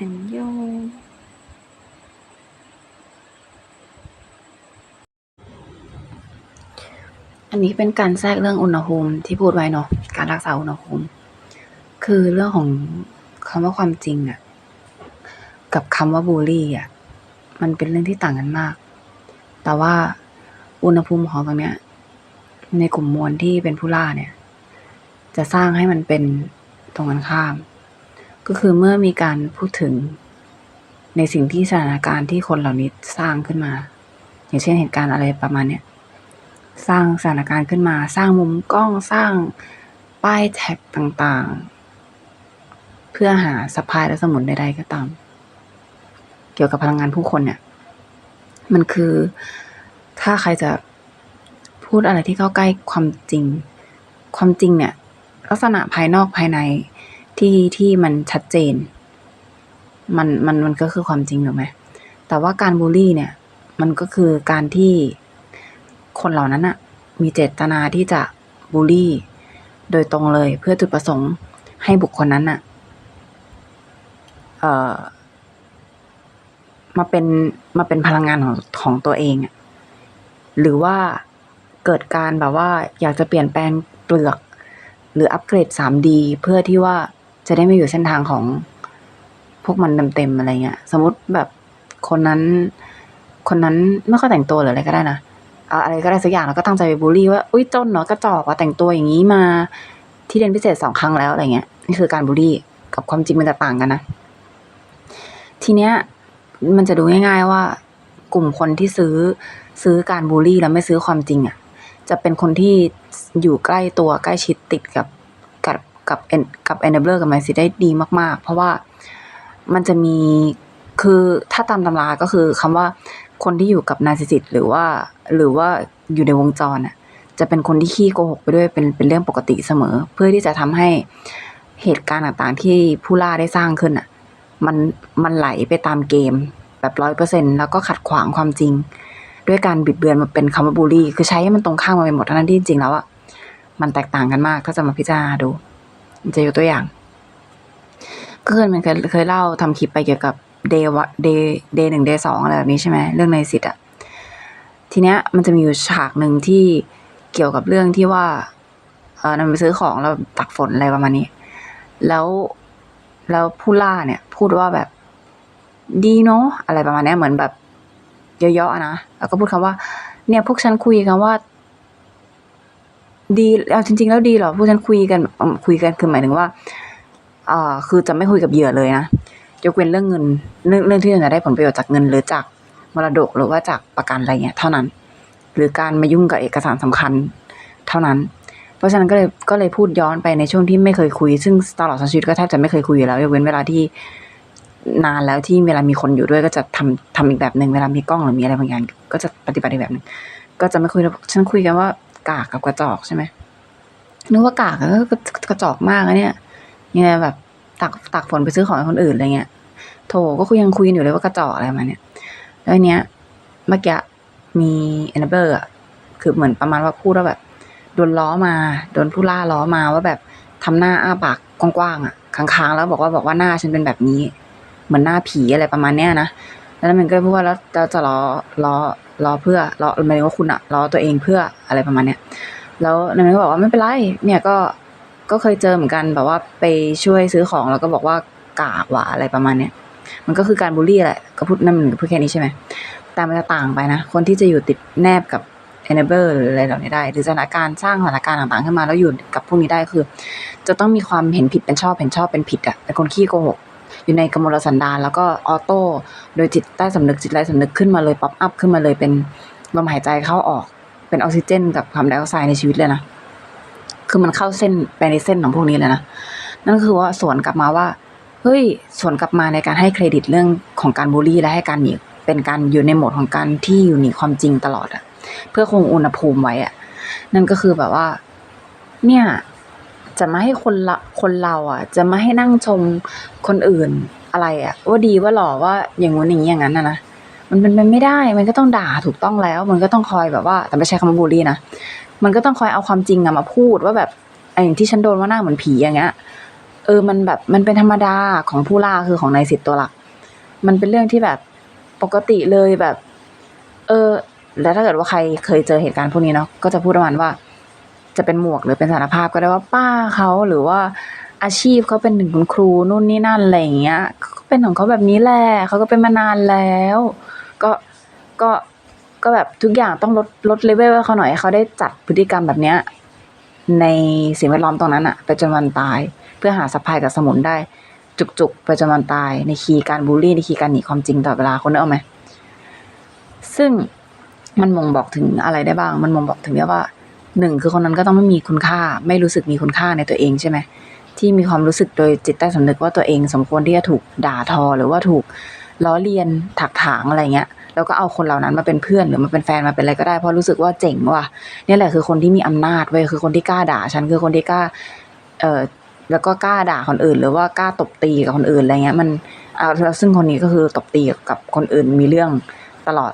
อันยองอันนี้เป็นการแทรกเรื่องอุณหภูมิที่พูดไว้เนาะการรักษาอุณหภูมิ คือเรื่องของคำว่าความจริงอะกับคำว่าบูลลี่อะมันเป็นเรื่องที่ต่างกันมาก แต่ว่าอุณหภูมิของตรงเนี้ย ในกลุ่มมวลที่เป็นผู้ล่าเนี่ย จะสร้างให้มันเป็นตรงกันข้าม ก็คือเมื่อมีการพูดถึงในสิ่งที่สถานการณ์ที่คนเหล่านี้สร้างขึ้นมา อย่างเช่นเหตุการณ์อะไรประมาณเนี้ยสร้างสถานการณ์ขึ้นมา สร้างมุมกล้องสร้างป้ายแท็กต่างๆ เพื่อหาสปายและสมุนใดๆก็ตาม เกี่ยวกับพลังงานผู้คนเนี่ย มันคือถ้าใครจะพูดอะไรที่เข้าใกล้ความจริง ความจริงเนี่ย ลักษณะภายนอกภายใน ที่ที่มันชัดเจน มันมันมันก็คือความจริงถูกไหมแต่ว่าการบูลลี่เนี่ย มันก็คือการที่คนเหล่านั้นอะมีเจตนาที่จะบูลลี่ โดยตรงเลยเพื่อจุดประสงค์ให้บุคคลนั้นอะเอ่อมาเป็นมาเป็นพลังงานของของตัวเองอะหรือว่าเกิดการแบบว่าอยากจะเปลี่ยนแปลงเปลือก หรืออัปเกรด 3D เพื่อที่ว่า จะได้ไม่อยู่เส้นทางของพวกมันเต็มๆอะไรเงี้ย สมมติแบบคนนั้น คนนั้นไม่ค่อยแต่งตัวหรืออะไรก็ได้นะเอาอะไรก็ได้สักอย่างแล้วก็ตั้งใจไปบูลลี่ว่าอุ้ยจนเนาะกระจอกว่าแต่งตัวอย่างนี้มาที่เรียนพิเศษสองครั้งแล้วอะไรเงี้ยนี่คือการบูลลี่กับความจริงมันจะต่างกันนะ ทีเนี้ยมันจะดูง่าย ๆว่า กลุ่มคนที่ซื้อซื้อการบูลลี่แล้วไม่ซื้อความจริงอะ่ะ จะเป็นคนที่อยู่ใกล้ตัวใกล้ชิดติดกับ กับกับเอ็นกับ enabler กับ m ม c ได้ดีมาก ๆ เพราะว่ามันจะมีคือถ้าตามตำราก็คือคำว่าคนที่อยู่กับนาซิสิตหรือว่าหรือว่าอยู่ในวงจรอะจะเป็นคนที่ขี้โกหกไปด้วยเป็นเป็นเรื่องปกติเสมอ เพื่อที่จะทำให้เหตุการณ์ต่างๆ ที่ผู้ล่าได้สร้างขึ้นอะมันมันไหลไปตามเกมแบบร้อยเปอร์เซ็นแล้วก็ขัดขวางความจริง ด้วยการบิดเบือนมาเป็นคำว่าบูลลี่ คือใช้ให้มันตรงข้ามมาไปหมดทั้งที่จริงๆแล้วอะมันแตกต่างกันมากถ้าจะมาพิจารณาดู จะยกตัวอย่างก็เคยมันเคยเคยเล่าทำคลิปไปเกี่ยวกับเดย์วะเดย์เดย์หนึ่งเดย์สองอะไรแบบนี้ใช่ไหมเรื่องในสิทธิ์อะทีเนี้ยมันจะมีอยู่ฉากหนึ่งที่เกี่ยวกับเรื่องที่ว่าเออนำไปซื้อของแล้วตักฝนอะไรประมาณนี้ แล้วแล้วผู้ล่าเนี่ย พูดว่าแบบดีเนาะอะไรประมาณนี้เหมือนแบบเยอะๆอะนะแล้วก็พูดคำว่า เนี่ยพวกฉันคุยกันว่า ดีเอาจริง ๆ แล้วดีเหรอพวกฉันคุยกันคุยกันคือหมายถึงว่าอ่าคือจะไม่คุยกับเหยื่อเลยนะยกเว้นเรื่องเงิน เรื่องเรื่องที่จะได้ผลประโยชน์จากเงินหรือจากมรดกหรือว่าจากประกันอะไรเงี้ยเท่านั้น หรือการมายุ่งกับเอกสารสำคัญเท่านั้น เพราะฉะนั้นก็เลยก็เลยพูดย้อนไปในช่วงที่ไม่เคยคุย ซึ่งตลอดชีวิตก็แทบจะไม่เคยคุยแล้วยกเว้นเวลาที่นานแล้วที่เวลามีคนอยู่ด้วยก็จะทำทำอีกแบบหนึ่งเวลามีกล้องหรือมีอะไรบางอย่างก็จะปฏิบัติอีกแบบหนึ่งก็จะไม่คุยแล้วฉันคุยกันว่า กากกับกระจอกใช่ไหมนึกว่ากากก็กระจอกมากนะเนี่ยยังไงแบบตักตักฝนไปซื้อของให้คนอื่นอะไรเงี้ยโถก็คุยยังคุยอยู่เลยว่ากระจอกอะไรมาเนี้ยแล้วเนี้ยเมื่อกี้มีแอนเบอร์อะคือเหมือนประมาณว่าพูดว่าแบบโดนล้อมาโดนผู้ล่าล้อมาว่าแบบทำหน้าอ้าปากกว้างๆอะค้างๆแล้วบอกว่าบอกว่าหน้าฉันเป็นแบบนี้ เหมือนหน้าผีอะไรประมาณเนี้ยนะแล้วมันก็พูดว่าแล้วจะล้อล้อ ล้อเพื่อล้อหมายถึงว่าคุณอะล้อตัวเองเพื่ออะไรประมาณเนี้ยแล้วนายมันก็บอกว่าไม่เป็นไรเนี่ยก็ก็เคยเจอเหมือนกันแบบว่าไปช่วยซื้อของแล้วก็บอกว่ากากว่ะอะไรประมาณเนี้ยมันก็คือการบูลลี่แหละก็พูดนั่นมันพูดแค่นี้ใช่ไหมแต่มันจะต่างไปนะ คนที่จะอยู่ติดแนบกับ enable หรืออะไรเหล่านี้ได้ หรือสถานการณ์สร้างสถานการณ์ต่างๆขึ้นมาแล้วอยู่กับพวกนี้ได้คือ จะต้องมีความเห็นผิดเป็นชอบเห็นชอบเป็นผิดอะเป็นคนขี้โกหก อยู่ในกมลสันดานแล้วก็ออโต้โดยจิตใต้สำนึกจิตใต้สำนึกขึ้นมาเลยป๊อปอัพขึ้นมาเลยเป็นลมหายใจเข้าออก เป็นออกซิเจน กับคาร์บอนไดออกไซด์ในชีวิตเลยนะคือมันเข้าเส้นไปในเส้นของพวกนี้เลยนะนั่นคือว่าสวนกลับมาว่าเฮ้ยสวนกลับมาในการให้เครดิตเรื่องของการบูลลี่และให้การหนีเป็นการอยู่ในโหมดของการที่อยู่หนีความจริงตลอดอะเพื่อคงอุณหภูมิไว้อะนั่นก็คือแบบว่า เนี่ย จะมาให้คนละคนเราอะ จะมาให้นั่งชมคนอื่นอะไรอะ ว่าดีว่าหล่อว่าอย่างงู้นอย่างนี้อย่างนั้นนะนะมันเป็นไปไม่ได้ มันก็ต้องด่าถูกต้องแล้ว มันก็ต้องคอยแบบว่า แต่ไม่ใช่คำบูลลี่นะ มันก็ต้องคอยเอาความจริงอะมาพูดว่าแบบไอ้อย่างที่ฉันโดนว่าหน้าเหมือนผีอย่างเงี้ย เออ มันแบบมันเป็นธรรมดาของผู้ล่าคือของนายสิทธิ์ตัวหลัก มันเป็นเรื่องที่แบบปกติเลยแบบ เออ แล้วถ้าเกิดว่าใครเคยเจอเหตุการณ์พวกนี้เนาะ ก็จะพูดประมาณว่า จะเป็นหมวกหรือเป็นสารภาพก็ได้ว่าป้าเขาหรือว่าอาชีพเขาเป็นหนึ่งคุณครูนู่นนี่นั่นอะไรอย่างเงี้ยเขาก็เป็นของเขาแบบนี้แหละเขาก็เป็นมานานแล้ว ก็ก็ก็แบบทุกอย่างต้องลดลดเลเวลให้เขาหน่อยให้เขาได้จัดพฤติกรรมแบบเนี้ยในสิ่งแวดล้อมตรงนั้นอะไปจนวันตาย เพื่อหาสะพายกับสมุนได้ จุกๆไปจนวันตาย ในคีการบูลลี่ในคีการหนีความจริงตลอดเวลาคนนึกออกไหมซึ่งมันมงบอกถึงอะไรได้บ้าง มันมงบอกถึงได้ว่า หนึ่งคือคนนั้นก็ต้องไม่มีคุณค่า ไม่รู้สึกมีคุณค่าในตัวเองใช่ไหมที่มีความรู้สึกโดยจิตใต้สำนึกว่าตัวเองสมควรที่จะถูกด่าทอ หรือว่าถูกล้อเลียนถักถางอะไรเงี้ยแล้วก็เอาคนเหล่านั้นมาเป็นเพื่อนหรือมาเป็นแฟนมาเป็นอะไรก็ได้เพราะรู้สึกว่าเจ๋งว่ะเนี่ยแหละคือคนที่มีอำนาจเว้ยคือคนที่กล้าด่าฉันคือคนที่กล้าเอ่อแล้วก็กล้าด่าคนอื่น หรือว่ากล้าตบตีกับคนอื่นอะไรเงี้ย มันเอาแล้วซึ่งคนนี้ก็คือตบตีกับคนอื่นมีเรื่องตลอด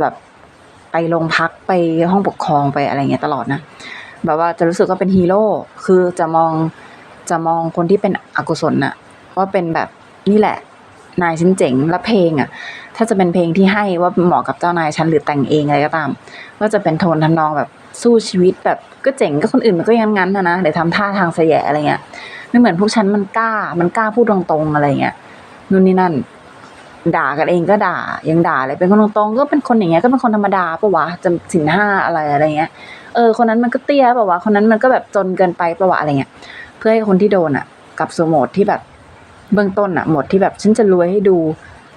แบบ ไปโรงพักไปห้องปกครองไปอะไรเงี้ยตลอดนะแบบว่าจะรู้สึกว่าเป็นฮีโร่คือจะมองจะมองคนที่เป็นอกุศลน่ะว่าเป็นแบบนี่แหละนายฉันเจ๋งและเพลงอะ ถ้าจะเป็นเพลงที่ให้ว่าเหมาะกับเจ้านายฉันหรือแต่งเองอะไรก็ตาม ก็จะเป็นโทนทำนองแบบสู้ชีวิตแบบก็เจ๋งก็คนอื่นมันก็ยังงั้นนะนะเดี๋ยวทำท่าทางเสยะอะไรเงี้ยไม่เหมือนพวกฉันมันกล้า มันกล้าพูดตรงๆอะไรเงี้ยนู่นนี่นั่น ด่ากันเองก็ด่ายังด่าเลยเป็นคนตรงๆ ก็เป็นคนอย่างเงี้ยก็เป็นคนธรรมดาปะวะจะสินห้าอะไรอะไรเงี้ยเออคนนั้นมันก็เตี้ยปะวะคนนั้นมันก็แบบจนเกินไปปะวะอะไรเงี้ยเพื่อให้คนที่โดนอะกลับสู่โหมดที่แบบเบื้องต้นอะโหมดที่แบบฉันจะรวยให้ดู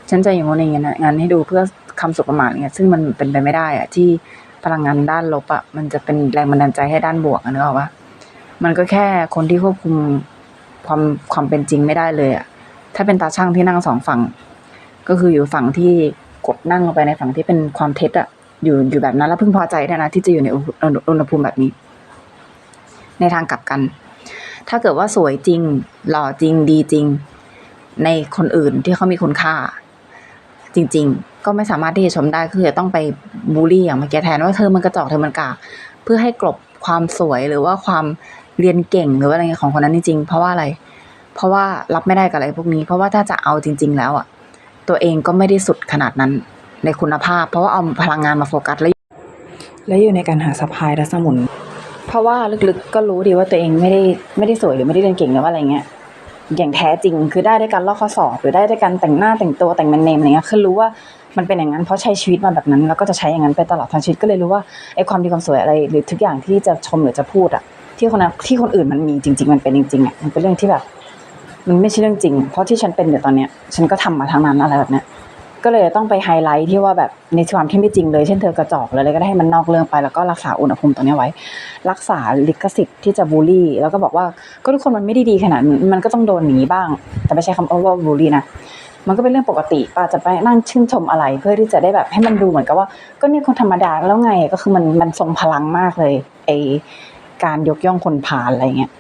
ฉันจะอย่างงู้นอย่างเงี้ยนะงานให้ดูเพื่อคำสุประมาทเงี้ยซึ่งมันเป็นไปไม่ได้อะที่พลังงานด้านลบอะมันจะเป็นแรงบันดาลใจให้ด้านบวกอะนึกออกปะมันก็แค่คนที่ควบคุมความความเป็นจริงไม่ได้เลยอะถ้าเป็นตาช่างที่นั่งสองฝั่ง ก็คืออยู่ฝั่งที่กดนั่งลงไปในฝั่งที่เป็นความเท็จอะอยู่อยู่แบบนั้นแล้วพึงพอใจได้นะที่จะอยู่ในอุณหภูมิแบบนี้ ในทางกลับกัน ถ้าเกิดว่าสวยจริง หล่อจริงดีจริง ในคนอื่นที่เขามีคุณค่า จริง ๆ ก็ไม่สามารถที่จะชมได้คือจะต้องไปบูลลี่อย่างเมื่อกี้แทนว่าเธอมันกระจอกเธอมันกากเพื่อให้กลบความสวยหรือว่าความเรียนเก่งหรือว่าอะไรของคนนั้นจริงๆเพราะว่าอะไร เพราะว่ารับไม่ได้กับอะไรพวกนี้ เพราะว่าถ้าจะเอาจริง ๆ แล้วอะ ตัวเองก็ไม่ได้สุดขนาดนั้นในคุณภาพ เพราะว่าเอาพลังงานมาโฟกัส แล้วแล้วอยู่ในการหาสะพายและสมุน เพราะว่าลึกๆก็รู้ดีว่าตัวเองไม่ได้ไม่ได้สวยหรือไม่ได้เรียนเก่งหรือว่าอะไรเงี้ยอย่างแท้จริงคือได้ด้วยการลอกข้อสอบหรือได้ด้วยการแต่งหน้าแต่งตัวแต่งแบรนเนมอะไรเงี้ยคือรู้ว่ามันเป็นอย่างนั้นเพราะใช้ชีวิตมาแบบนั้น แล้วก็จะใช้อย่างนั้นไปตลอดทั้งชีวิตก็เลยรู้ว่าไอ้ความดีความสวยอะไร หรือทุกอย่างที่จะชมหรือจะพูดอะที่คนนั้นที่คนอื่นมันมีจริง ๆ มันเป็นจริงๆอะมันเป็นเรื่องที่แบบ มันไม่ใช่เรื่องจริง เพราะที่ฉันเป็นอยู่ตอนเนี้ย ฉันก็ทำมาทั้งนั้นอะไรแบบเนี้ย ก็เลยต้องไปไฮไลท์ที่ว่าแบบในความที่ไม่จริงเลย เช่นเธอกระจอกเลยอะไรก็ได้ให้มันนอกเรื่องไป แล้วก็รักษาอุณหภูมิตรงเนี้ยไว้ รักษาลิขสิทธิ์ที่จะบูลลี่ แล้วก็บอกว่าก็ทุกคนมันไม่ได้ดีขนาดมันก็ต้องโดนหนีบ้าง แต่ไม่ใช่คำว่าบูลลี่นะมันก็เป็นเรื่องปกติป้าจะไปนั่งชื่นชมอะไร เพื่อที่จะได้แบบให้มันดูเหมือนกับว่า ก็เนี่ยคนธรรมดาแล้วไงก็คือมันมันทรงพลังมากเลยไอการยกย่องคนผ่านอะไรเงี้ย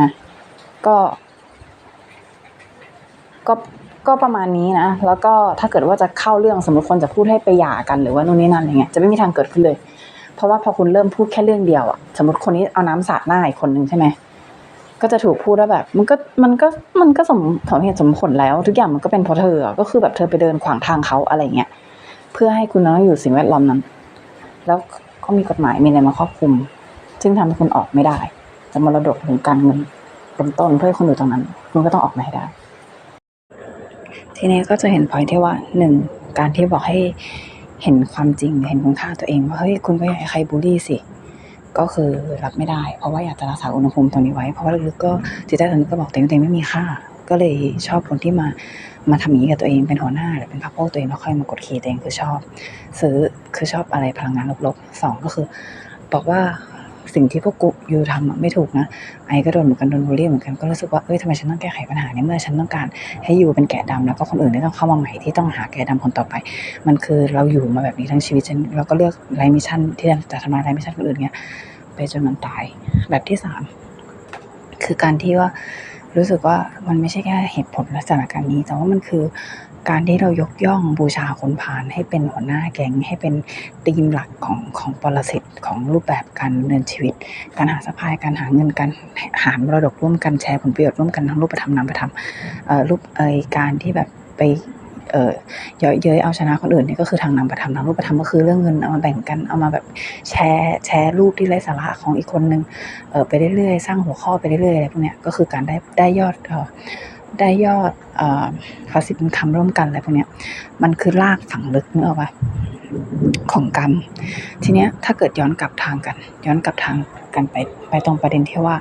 นะก็ ก็ก็ประมาณนี้นะ แล้วก็ถ้าเกิดว่าจะเข้าเรื่องสมมติคนจะพูดให้ไปหย่ากันหรือว่านู่นนี่นั่นอะไรเงี้ยจะไม่มีทางเกิดขึ้นเลย เพราะว่าพอคุณเริ่มพูดแค่เรื่องเดียวอะสมมติคนนี้เอาน้ำสาดหน้าอีกคนนึงใช่ไหมก็จะถูกพูดว่าแบบ มันก็มันก็มันก็สมสมเหตุสมผลแล้ว ทุกอย่างมันก็เป็นเพราะเธอก็คือแบบเธอไปเดินขวางทางเขาอะไรเงี้ยเพื่อให้คุณน้อยอยู่สิ่งแวดล้อมนั้น แล้วก็มีกฎหมายมีอะไรมาครอบคลุม ซึ่งทำให้คุณออกไม่ได้จะมรดกถึงการเงินเป็นต้นเพื่อให้คุณอยู่ตรงนั้น คุณก็ต้องออกมาให้ได้ ทีนี้ก็จะเห็นพอยที่ว่าหนึ่งการที่บอกให้เห็นความจริงเห็นคุณค่าตัวเองว่าเฮ้ยคุณก็อยากให้ใครบูลลี่สิก็คือรับไม่ได้ เพราะว่าอยากจะรักษาอุณหภูมิตรงนี้ไว้ เพราะว่าลึกๆก็จิตใต้สำนึกก็บอกตัวเองตัวเองไม่มีค่า ก็เลยชอบคนที่มามาทำอย่างนี้กับตัวเองเป็นหัวหน้าหรือเป็นพักพวกตัวเองแล้วค่อยมากดขี่ตัวเองคือชอบ ซื้อคือชอบอะไรพลังงานลบๆสองก็คือ บอกว่า สิ่งที่พวกกูยูทำอะไม่ถูกนะไอ้ก็โดนเหมือนกันโดนบูลลี่เหมือนกันก็รู้สึกว่าเอ้ยทำไมฉันต้องแก้ไขปัญหาในเมื่อฉันต้องการให้ยูเป็นแกะดำแล้วก็คนอื่นที่ต้องเข้ามาใหม่ที่ต้องหาแกะดำคนต่อไป มันคือเราอยู่มาแบบนี้ทั้งชีวิตฉันเราก็เลือกไลมิชชั่นที่จะทำลายไลมิชชั่นคนอื่นเงี้ยไปจนมันตายแบบที่สามคือการที่ว่ารู้สึกว่ามันไม่ใช่แค่เหตุผลและสถานการณ์นี้ แต่ว่ามันคือ การที่เรายกย่องบูชาคนผ่านให้เป็นหัวหน้าแก๊งให้เป็นทีมหลักของของปรสิตของรูปแบบการดำเนินชีวิต การหาสะพายการหาเงินการหารมรดกร่วมกันแชร์ผลประโยชน์ร่วมกันทั้งรูปธรรมนามธรรมรูปเอยการที่แบบไปเอ่อเยาะเย้ยเอาชนะคนอื่นนี่ก็คือทางนามธรรมทางรูปธรรมก็คือเรื่องเงินเอามาแบ่งกันเอามาแบบแชร์แชร์รูปที่ไร้สาระของอีกคนนึงเอ่อไปเรื่อยๆสร้างหัวข้อไปเรื่อยๆอะไรพวกเนี้ยก็คือการได้ได้ยอดเออ ได้ยอดเอ่อภาษีเป็นคำร่วมกันอะไรพวกเนี้ย มันคือรากฝังลึกเนึกออกปะของกรรม ทีเนี้ยถ้าเกิดย้อนกลับทางกัน ย้อนกลับทางกันไปไปตรงประเด็นที่ว่า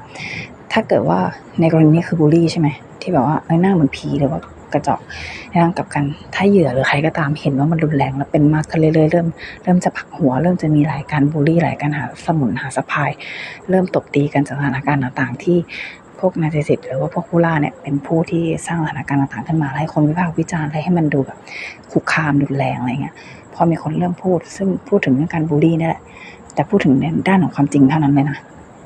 ถ้าเกิดว่าในกรณีนี้คือบูลลี่ใช่ไหมที่แบบว่าเอ้หน้าเหมือนผีหรือว่ากระจอกในทางกลับกันถ้าเหยื่อหรือใครก็ตามเห็นว่ามันรุนแรงแล้วเป็นมากขึ้นเรื่อยๆเริ่มเริ่มจะผักหัว เริ่มจะมีหลายการบูลลี่หลายการหาสมุนหาสะพาย เริ่มตบตีกันจากสถานการณ์ต่างๆ ที่ พวกนาซิสสิตหรือว่าพวกผู้ล่าเนี่ยเป็นผู้ที่สร้างสถานการณ์ต่างๆขึ้นมาให้คนวิพากษ์วิจารณ์อะไรให้มันดูแบบคุกคามรุนแรงอะไรเงี้ยพอมีคนเริ่มพูด ซึ่งพูดถึงเรื่องการบูลลี่นี่แหละแต่พูดถึงในด้านของความจริงเท่านั้นเลยนะ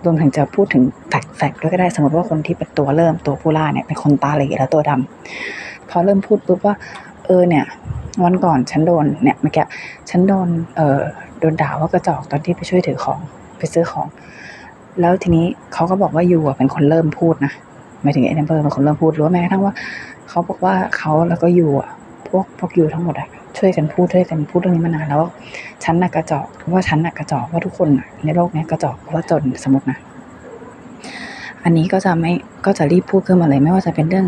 รวมถึงจะพูดถึงแฟกแฟกด้วยก็ได้สมมติว่าคนที่เป็นตัวเริ่มตัวผู้ล่าเนี่ยเป็นคนตาเหล่และตัวดำพอเริ่มพูดปุ๊บว่าเออเนี่ยวันก่อนฉันโดนเนี่ยเมื่อกี้ฉันโดนเออโดนด่าว่ากระจอกตอนที่ไปช่วยถือของไปซื้อของ แล้วทีนี้เขาก็บอกว่ายูอะเป็นคนเริ่มพูดนะหมายถึงเอ็นเบอร์เป็นคนเริ่มพูดรู้แม้กระทั่งว่าเขาบอกว่าเขาแล้วก็ยูอะพวกพวกยูทั้งหมดอะช่วยกันพูดช่วยกันพูดเรื่องนี้มานานแล้วฉันน่ะกระจอกว่าฉันน่ะกระจอกว่าทุกคนในโลกนี้กระจอกว่าจนสมมตินะ อันนี้ก็จะไม่ก็จะรีบพูดขึ้นมาเลย ไม่ว่าจะเป็นเรื่อง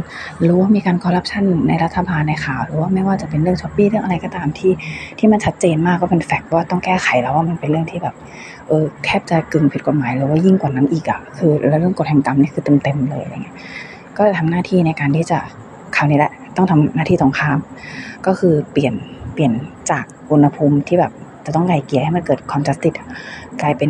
รู้ว่ามีการคอร์รัปชันในรัฐบาลในข่าวหรือว่าไม่ว่าจะเป็นเรื่องช้อปปี้เรื่องอะไรก็ตามที่ที่มันชัดเจนมากก็เป็นแฟกต์ว่าต้องแก้ไขแล้วว่ามันเป็นเรื่องที่แบบเออแทบจะกึ่งผิดกฎหมายหรือว่ายิ่งกว่านั้นอีกอะคือแล้วเรื่องกฎแห่งกรรมนี่คือเต็มๆเลยอะไรเงี้ยก็จะทำหน้าที่ในการที่จะคราวนี้แหละต้องทำหน้าที่ตรงข้าม ก็คือเปลี่ยนเปลี่ยนจากอุณหภูมิที่แบบจะต้องไกลเกลี่ยให้มันเกิดความจัสติดกลายเป็น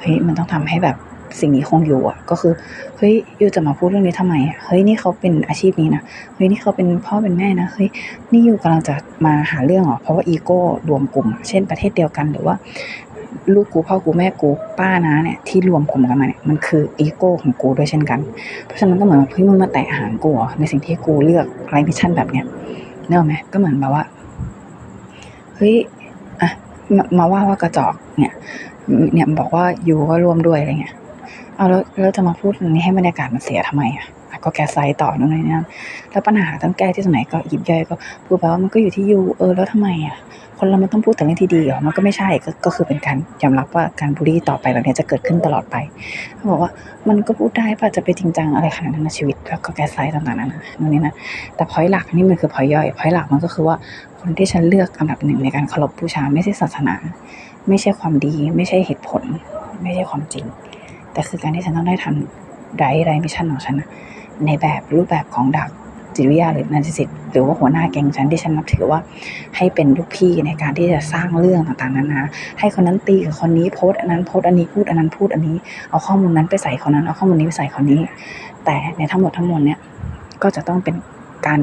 เฮ้ยมันต้องทำให้แบบ สิ่งนี้คงอยู่อะก็คือเฮ้ยยูจะมาพูดเรื่องนี้ทำไมอะเฮ้ยนี่เขาเป็นอาชีพนี้นะเฮ้ยนี่เขาเป็นพ่อเป็นแม่นะเฮ้ยนี่ยูกำลังจะมาหาเรื่องหรอเพราะว่าอีโก้รวมกลุ่ม เช่นประเทศเดียวกันหรือว่าลูกกูพ่อกูแม่กูป้านะเนี่ยที่รวมกลุ่มกันมาเนี่ยมันคืออีโก้ของกูด้วยเช่นกัน เพราะฉะนั้นก็เหมือนเฮ้ยมึงมาแตะหารกูหรอในสิ่งที่กูเลือกไรมิชชั่นแบบเนี้ยเนกอะไหมก็เหมือนแบบว่าเฮ้ยอะมามาว่าว่ากระจอกเนี่ยเนี่ยบอกว่ายูก็ร่วมด้วยอะไรเงี้ย เอาแล้วแล้วจะมาพูดอันนี้ให้บรรยากาศมันเสียทำไมอะก็แกไซต์ต่อนู่นนี่นั่นแล้วปัญหาต้องแก้ที่ตรงไหนก็หยิบย่อยก็พูดไปว่ามันก็อยู่ที่ยูเออแล้วทำไมอะคนเรามันต้องพูดแต่เรื่องที่ดีเหรอมันก็ไม่ใช่ก็ก็คือเป็นการยอมรับว่าการบูลลี่ต่อไปแบบนี้จะเกิดขึ้นตลอดไปเขาบอกว่ามันก็พูดได้ป่ะจะไปจริงจังอะไรขนาดนั้นในชีวิตแล้วก็แก้ไซต์ต่างๆนั้นนู่นนี่นะแต่พอยหลักนี่มันคือพอยย่อยพอยหลักมันก็คือว่าคนที่ฉันเลือกอันดับหนึ่งในการเคารพบูชาไม่ใช่ศาสนา ไม่ใช่ความดี ไม่ใช่เหตุผล ไม่ใช่ความจริง แต่คือการที่ฉันต้องได้ทำไรไรมิชชั่นของฉันนะในแบบรูปแบบของดักจิตวิทยาหรือนันทิสิตหรือว่าหัวหน้าแก๊งฉันที่ฉันนับถือว่าให้เป็นลูกพี่ในการที่จะสร้างเรื่องต่างๆนานาให้คนนั้นตีกับคนนี้โพสอันนั้นโพสอันนี้พูดอันนั้นพูดอันนี้ เอาข้อมูลนั้นไปใส่คนนั้นเอาข้อมูลนี้ไปใส่คนนี้ แต่ในทั้งหมดทั้งมวลเนี่ยก็จะต้องเป็นการ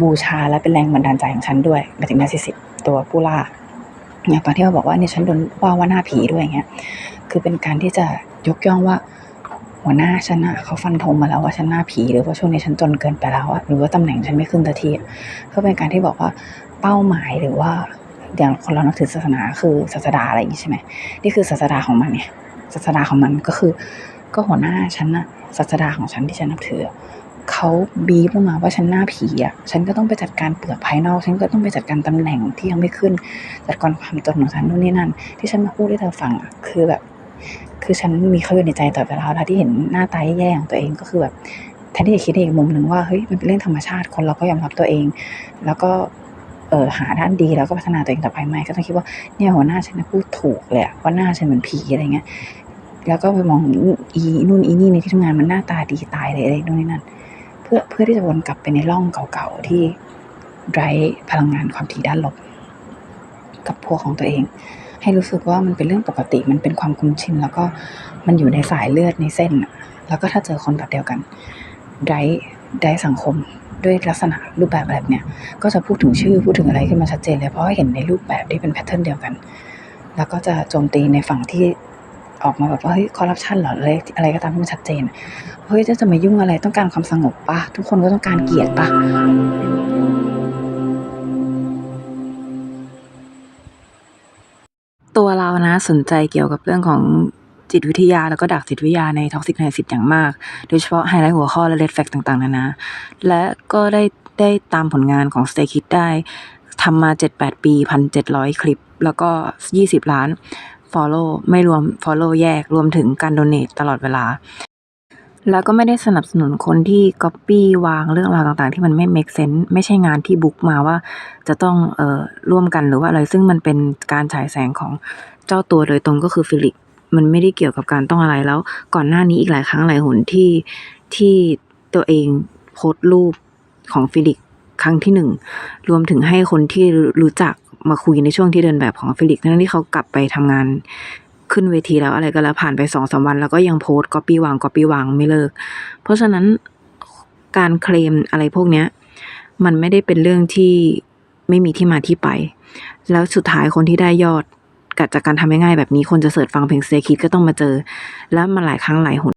บูชาและเป็นแรงบันดาลใจของฉันด้วยหมายถึงนันทิสิตตัวผู้ล่าอย่างตอนที่เขาบอกว่าเนี่ยฉันโดนว่าว่าหน้าผีด้วยอย่างเงี้ยคือเป็นการที่จะ ยกย่องว่า หัวหน้าฉันอะเขาฟันธงมาแล้วว่าฉันหน้าผีหรือว่าช่วงนี้ฉันจนเกินไปแล้วอะหรือว่าตำแหน่งฉันไม่ขึ้นทันทีอะเพื่อเป็นการที่บอกว่าเป้าหมายหรือว่าอย่างคนเรานับถือศาสนาคือศาสดาอะไรอย่างงี้ใช่ไหมนี่คือศาสดาของมันเนี่ยศาสดาของมันก็คือ ก็หัวหน้าฉันอะศาสดาของฉันที่ฉันนับถือเขาบีบมาว่าฉันหน้าผีอะ ฉันก็ต้องไปจัดการเปลือกภายนอก ฉันก็ต้องไปจัดการตำแหน่งที่ยังไม่ขึ้น จัดการความจนของฉันนู่นนี่นั่น ที่ฉันมาพูดให้เธอฟังอะคือแบบ คือฉันมีเขาอยู่ในใจตลอดเวลาเวลาที่เห็นหน้าตาแย่ๆของตัวเองก็คือแบบแทนที่จะคิดในอีกมุมหนึ่งว่าเฮ้ยมันเป็นเรื่องธรรมชาติคนเราก็ยอมรับตัวเอง แล้วก็เออหาด้านดีแล้วก็พัฒนาตัวเองต่อไปไหมก็ต้องคิดว่าเนี่ยหัวหน้าฉันนะพูดถูกเลยว่าหน้าฉันเหมือนผีอะไรเงี้ยแล้วก็ไปมองอีนู่นอีนี่ในที่ทำงานมันหน้าตาดีตายเลยอะไรนู่นนี่นั่นเพื่อเพื่อที่จะวนกลับไปในร่องเก่าๆที่ไร้พลังงานความถี่ด้านลบ กับพวกของตัวเอง ให้รู้สึกว่ามันเป็นเรื่องปกติ มันเป็นความคุ้นชิน แล้วก็มันอยู่ในสายเลือดในเส้น แล้วก็ถ้าเจอคนแบบเดียวกันไร้ไร้สังคมด้วยลักษณะรูปแบบแบบเนี้ยก็จะพูดถึงชื่อพูดถึงอะไรขึ้นมาชัดเจนเลยเพราะเห็นในรูปแบบที่เป็นแพทเทิร์นเดียวกัน แล้วก็จะโจมตีในฝั่งที่ออกมาแบบว่าเฮ้ยคอร์รัปชันเหรออะไรอะไรก็ตามที่มันชัดเจนเฮ้ยจะจะมายุ่งอะไรต้องการความสงบปะทุกคนก็ต้องการเกียรติปะ นะสนใจเกี่ยวกับเรื่องของจิตวิทยาแล้วก็ดักจิตวิทยาใน Toxic ในสิทธิ์อย่างมาก โดยเฉพาะไฮไลท์หัวข้อและ Red Flag ต่างๆนานาและก็ได้ได้ตามผลงานของ Stray Kids ได้ทำมา 7-8 ปี 1,700 คลิป แล้วก็ 20 ล้านฟอลโลว์ไม่รวมฟอลโลว์แยก รวมถึงการ donate ตลอดเวลา แล้วก็ไม่ได้สนับสนุนคนที่ก๊อบปี้วางเรื่องราวต่างๆ ที่มันไม่ make sense ไม่ใช่งานที่บุ๊กมาว่าจะต้องเอ่อร่วมกันหรือว่าอะไร ซึ่งมันเป็นการฉายแสงของ เจ้าตัวโดยตรงก็คือ Felix มันไม่ได้เกี่ยวกับการต้องอะไรแล้ว ก่อนหน้านี้อีกหลายครั้งหลายหนที่ที่ตัวเองโพสต์รูปของ Felix ครั้งที่หนึ่งรวมถึงให้คนที่รู้จักมาคุยในช่วงที่เดินแบบของ Felix ทั้งที่เขากลับไปทำงานขึ้นเวทีแล้วอะไรก็แล้วผ่านไป2-3วัน แล้วก็ยังโพสต์ก๊อบปี้วางก๊อบปี้วางไม่เลิก เพราะฉะนั้นการเคลมอะไรพวกเนี้ยมันไม่ได้เป็นเรื่องที่ไม่มีที่มาที่ไป แล้วสุดท้ายคนที่ได้ยอด กัดจากการทำง่ายๆแบบนี้คนจะเสิร์ชฟังเพลงเซคิดก็ต้องมาเจอ แล้วมันหลายครั้งหลายหน